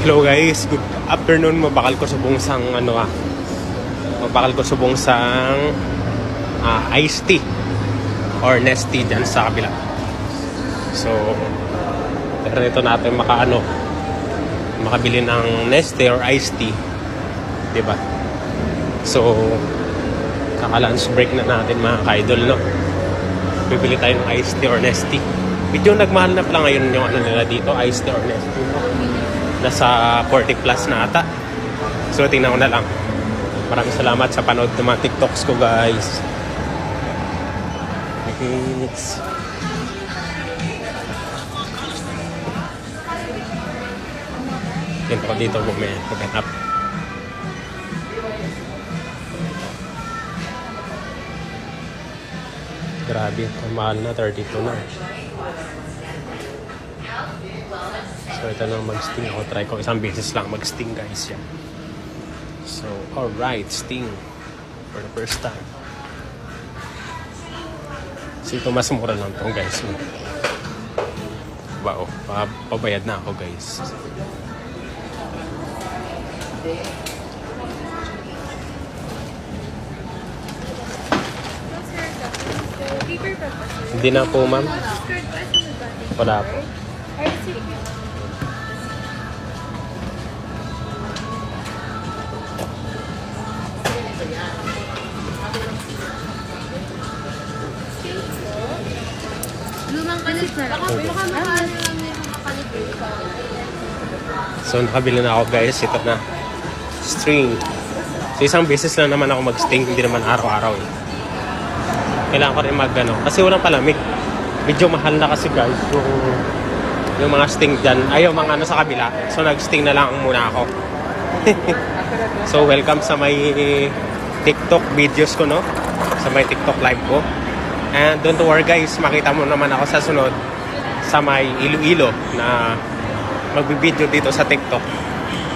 Hello guys, good afternoon. Mabakal ko subong sang ano ah. Mabakal ko subong sang ah, iced tea or nesty dyan sa kabila. So, pero ito natin makaano makabili ng nesty or iced tea. 'Di ba? So, kaka-lunch break na natin mga ka-idol, no? Bibili tayo ng iced tea or nesty. Medyo nagmahal na pala ngayon yung ano nila dito, iced tea or nesty, no? Nasa 40 plus na ata. So, tingnan ko na lang. Maraming salamat sa panood ng mga TikToks ko, guys. Thanks. Dito ko dito bumili. Maghanap. Grabe, mahal na, 32 na. So ito na mag-sting ako. Try ko isang beses lang mag-sting guys yan. So, alright, sting. For the first time. So ito mas mura lang to guys. Pa pabayad na ako guys. Hindi na po ma'am. Wala po. Lumang sa So nakabili na ako guys. Ito na. String. So isang beses lang naman ako mag-sting. Hindi naman araw-araw eh. Kailangan ko rin mag ano. Kasi walang palamig. Medyo mahal na kasi guys. Yung, yung mga sting dyan. Ay mga ano sa kabila. So nag-sting na lang muna ako. so welcome sa may TikTok videos ko no. Sa may TikTok live ko. And don't worry guys. Makita mo naman ako sa sunod sa may Iloilo na magbibideo dito sa TikTok.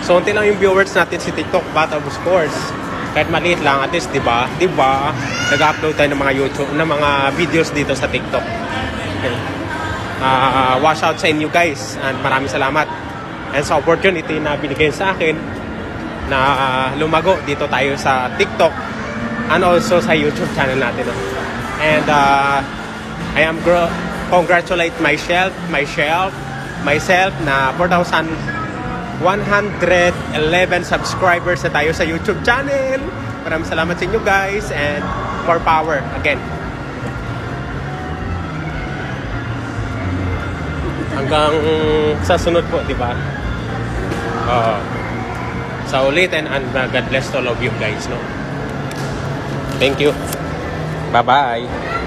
So, unti lang yung viewers natin si TikTok, but of course, kahit maliit lang, at least, di ba? Di ba? Nag-upload tayo ng mga YouTube, ng mga videos dito sa TikTok. Okay. Ah, wash out sa inyo guys, and maraming salamat. And sa opportunity na binigay sa akin, na ah, lumago dito tayo sa TikTok, and also sa YouTube channel natin. And uh, I am gro- congratulate myself, myself, myself na 4,111 subscribers na tayo sa YouTube channel. Maraming salamat sa inyo guys and more power again. Hanggang sa sunod po, di ba? Oo. sa ulitin and uh, God bless all of you guys, no? Thank you. Bye-bye.